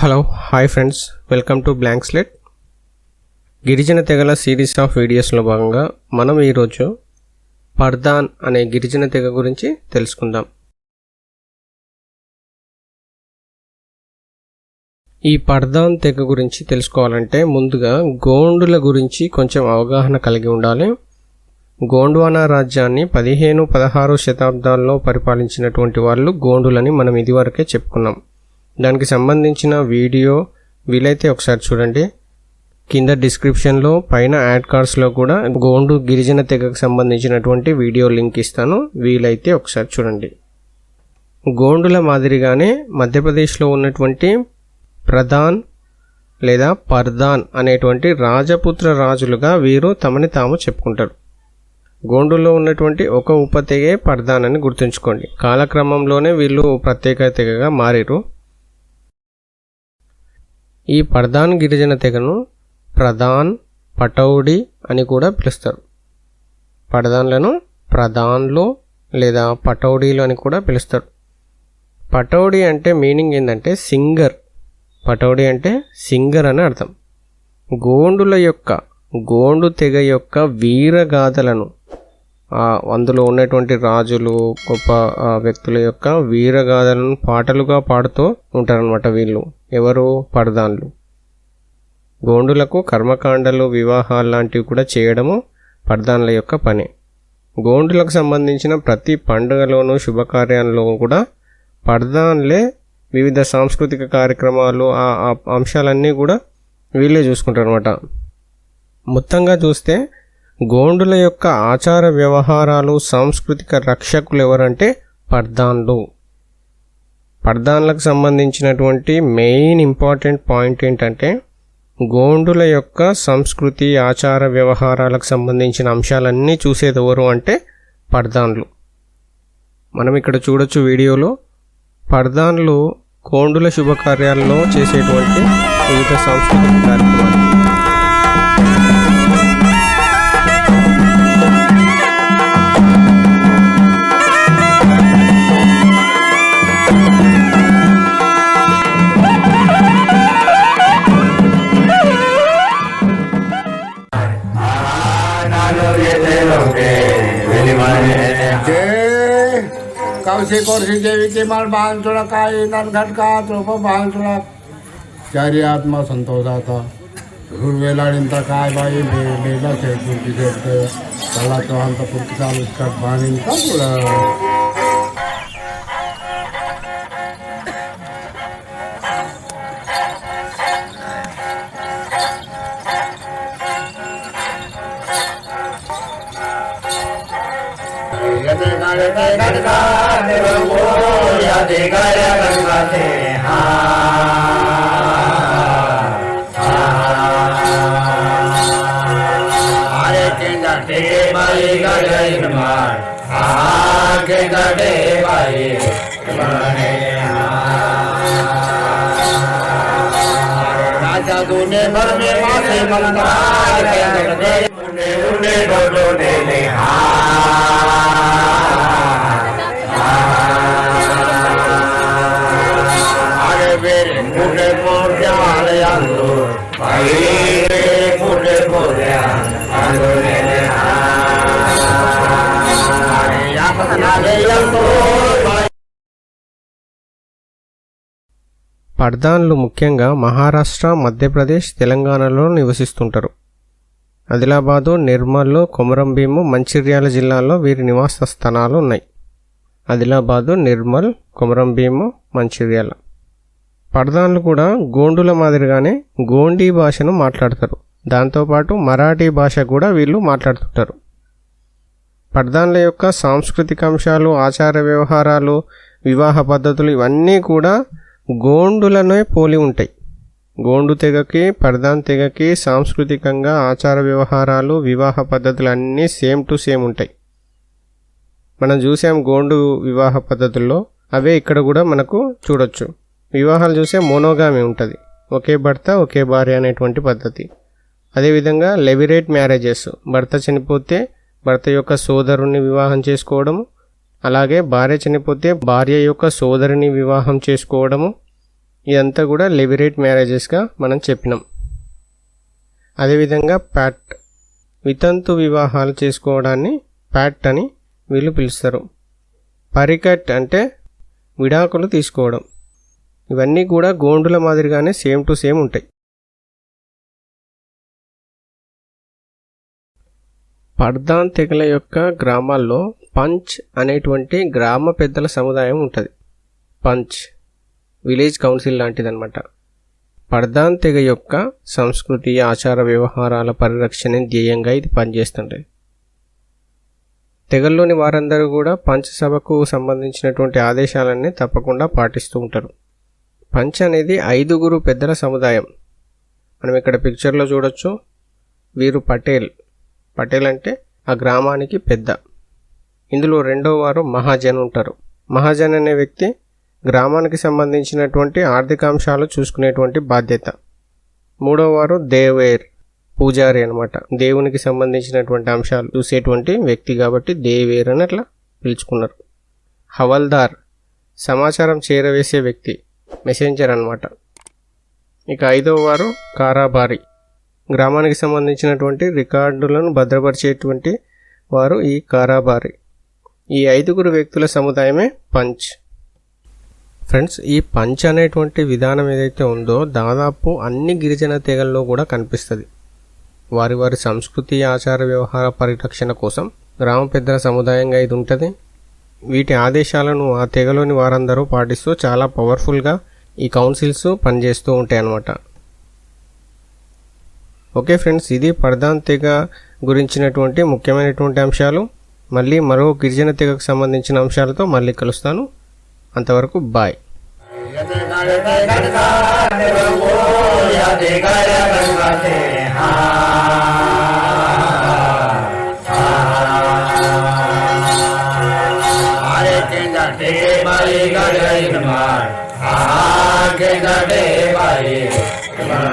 Hello, hi friends, welcome to Blank Slate. గిరిజన తెగల series of వీడియోస్లో భాగంగా మనం ఈరోజు పర్దాన్ అనే గిరిజన తెగ గురించి తెలుసుకుందాం. ఈ పర్దాన్ తెగ గురించి తెలుసుకోవాలంటే ముందుగా గోండుల గురించి కొంచెం అవగాహన కలిగి ఉండాలి. గోండ్వానా రాజ్యాన్ని పదిహేను పదహారు శతాబ్దాల్లో పరిపాలించినటువంటి వాళ్ళు గోండులని మనం ఇదివరకే చెప్పుకున్నాం. దానికి సంబంధించిన వీడియో వీలైతే ఒకసారి చూడండి. కింద డిస్క్రిప్షన్లో పైన యాడ్ కార్డ్స్లో కూడా గోండు గిరిజన తెగకు సంబంధించినటువంటి వీడియో లింక్ ఇస్తాను. వీలైతే ఒకసారి చూడండి. గోండుల మాదిరిగానే మధ్యప్రదేశ్లో ఉన్నటువంటి ప్రధాన్ లేదా పర్దాన్ అనేటువంటి రాజపుత్ర రాజులుగా వీరు తమని తాము చెప్పుకుంటారు. గోండులో ఉన్నటువంటి ఒక ఉపతెగే పర్దాన్ అని గుర్తుంచుకోండి. కాలక్రమంలోనే వీళ్ళు ప్రత్యేక తెగగా మారారు ఈ పర్దాన్ గిరిజన తెగను ప్రధాన్ పటౌడి అని కూడా పిలుస్తారు. పడదాన్లను ప్రధాన్లు లేదా పటౌడీలు అని కూడా పిలుస్తారు. పటౌడి అంటే మీనింగ్ ఏంటంటే సింగర్. పటౌడి అంటే సింగర్ అని అర్థం. గోండుల యొక్క గోండు తెగ యొక్క వీరగాథలను అందులో ఉన్నటువంటి రాజులు గొప్ప వ్యక్తుల యొక్క వీరగాథలను పాటలుగా పాడుతూ ఉంటారనమాట వీళ్ళు. ఎవరు? పడదాన్లు. గోండులకు కర్మకాండలు వివాహాలు లాంటివి కూడా చేయడము పర్దాన్ల యొక్క పని. గోండులకు సంబంధించిన ప్రతి పండుగలోనూ శుభకార్యాల్లో కూడా పర్దాన్లే వివిధ సాంస్కృతిక కార్యక్రమాలు ఆ అంశాలన్నీ కూడా వీళ్ళే చూసుకుంటారు అనమాట మొత్తంగా చూస్తే గోండుల యొక్క ఆచార వ్యవహారాలు సాంస్కృతిక రక్షకులు ఎవరంటే పర్దాన్లు. పర్దాన్లకు సంబంధించినటువంటి మెయిన్ ఇంపార్టెంట్ పాయింట్ ఏంటంటే గోండుల యొక్క సంస్కృతి ఆచార వ్యవహారాలకు సంబంధించిన అంశాలన్నీ చూసేది ఎవరు అంటే పర్దాన్లు. మనం ఇక్కడ చూడొచ్చు వీడియోలో పర్దాన్లు గోండుల శుభకార్యాల్లో చేసేటువంటి వివిధ సాంస్కృతిక కార్యక్రమాలు. श्री कोसी देवी की मन बाल चुड़का ईंधन घटका तुप बाल चुड़क चारी आत्मा संतोषाता धूल वेलाड़िंता का भाई मे से पुरकी देखते कला चौहान का पुरकी साल उसका पानी का दोने भर में माथे ममता उन्हें उन्हें डोडो ने ले आगे పర్దాన్లు ముఖ్యంగా మహారాష్ట్ర మధ్యప్రదేశ్ తెలంగాణలో నివసిస్తుంటారు. ఆదిలాబాదు నిర్మల్ కొమరంభీము మంచిర్యాల జిల్లాల్లో వీరి నివాస స్థానాలు ఉన్నాయి. ఆదిలాబాదు నిర్మల్ కొమరంభీము మంచిర్యాల. పర్దాన్లు కూడా గోండుల మాదిరిగానే గోండీ భాషను మాట్లాడతారు. దాంతోపాటు మరాఠీ భాష కూడా వీళ్ళు మాట్లాడుతుంటారు. పర్దాన్ల యొక్క సాంస్కృతిక అంశాలు ఆచార వ్యవహారాలు వివాహ పద్ధతులు ఇవన్నీ కూడా గోండులనే పోలి ఉంటాయి. గోండు తెగకి పర్దాన్ తెగకి సాంస్కృతికంగా ఆచార వ్యవహారాలు వివాహ పద్ధతులు అన్నీ సేమ్ టు సేమ్ ఉంటాయి. మనం చూసాం గోండు వివాహ పద్ధతుల్లో అవే ఇక్కడ కూడా మనకు చూడొచ్చు. వివాహాలు చూసే మోనోగామి ఉంటుంది. ఒకే భర్త ఒకే భార్య అనేటువంటి పద్ధతి. అదేవిధంగా లెవిరేట్ మ్యారేజెస్. భర్త చనిపోతే భర్త యొక్క సోదరుణ్ణి వివాహం చేసుకోవడము అలాగే భార్య చనిపోతే భార్య యొక్క సోదరిని వివాహం చేసుకోవడము ఇదంతా కూడా లెవిరేట్ మ్యారేజెస్గా మనం చెప్పినాం. అదేవిధంగా ప్యాట్ వితంతు వివాహాలు చేసుకోవడాన్ని ప్యాట్ అని వీళ్ళు పిలుస్తారు. పరికట్ అంటే విడాకులు తీసుకోవడం. ఇవన్నీ కూడా గోండుల మాదిరిగానే సేమ్ టు సేమ్ ఉంటాయి. పర్దాన్ తెగల యొక్క గ్రామాల్లో పంచ్ అనేటువంటి గ్రామ పెద్దల సముదాయం ఉంటుంది. పంచ్ విలేజ్ కౌన్సిల్ లాంటిదన్నమాట. పర్దాన్ తెగ యొక్క సంస్కృతి ఆచార వ్యవహారాల పరిరక్షణ ధ్యేయంగా ఇది పనిచేస్తుంటుంది తెగల్లోని వారందరూ కూడా పంచ్ సభకు సంబంధించినటువంటి ఆదేశాలన్నీ తప్పకుండా పాటిస్తూ ఉంటారు. పంచ్ అనేది ఐదుగురు పెద్దల సముదాయం. మనం ఇక్కడ పిక్చర్లో చూడొచ్చు. వీరు పటేల్. పటేల్ అంటే ఆ గ్రామానికి పెద్ద. ఇందులో రెండో వారు మహాజన్ ఉంటారు. మహాజన్ అనే వ్యక్తి గ్రామానికి సంబంధించినటువంటి ఆర్థిక అంశాలు చూసుకునేటువంటి బాధ్యత. మూడో వారు దేవేర్ పూజారి అనమాట దేవునికి సంబంధించినటువంటి అంశాలు చూసేటువంటి వ్యక్తి కాబట్టి దేవేర్ అని అట్లా పిలుచుకున్నారు. హవల్దార్ సమాచారం చేరవేసే వ్యక్తి మెసెంజర్ అనమాట ఇక ఐదో వారు కారాబారి గ్రామానికి సంబంధించినటువంటి రికార్డులను భద్రపరిచేటువంటి వారు ఈ కారాబారి. ఈ ఐదుగురు వ్యక్తుల సముదాయమే పంచ్. ఫ్రెండ్స్ ఈ పంచ్ అనేటువంటి విధానం ఏదైతే ఉందో దాదాపు అన్ని గిరిజన తెగల్లో కూడా కనిపిస్తుంది. వారి వారి సంస్కృతి ఆచార వ్యవహార పరిరక్షణ కోసం గ్రామ పెద్దల సముదాయంగా ఇది ఉంటుంది. వీటి ఆదేశాలను ఆ తెగలోని వారందరూ పాటిస్తూ చాలా పవర్ఫుల్గా ఈ కౌన్సిల్స్ పనిచేస్తూ ఉంటాయి అన్నమాట ఓకే ఫ్రెండ్స్ ఇది పర్దాన్ తెగ గురించినటువంటి ముఖ్యమైనటువంటి అంశాలు మళ్ళీ మరో గిరిజన తెగకు సంబంధించిన అంశాలతో మళ్ళీ కలుస్తాను అంతవరకు బాయ్ Ah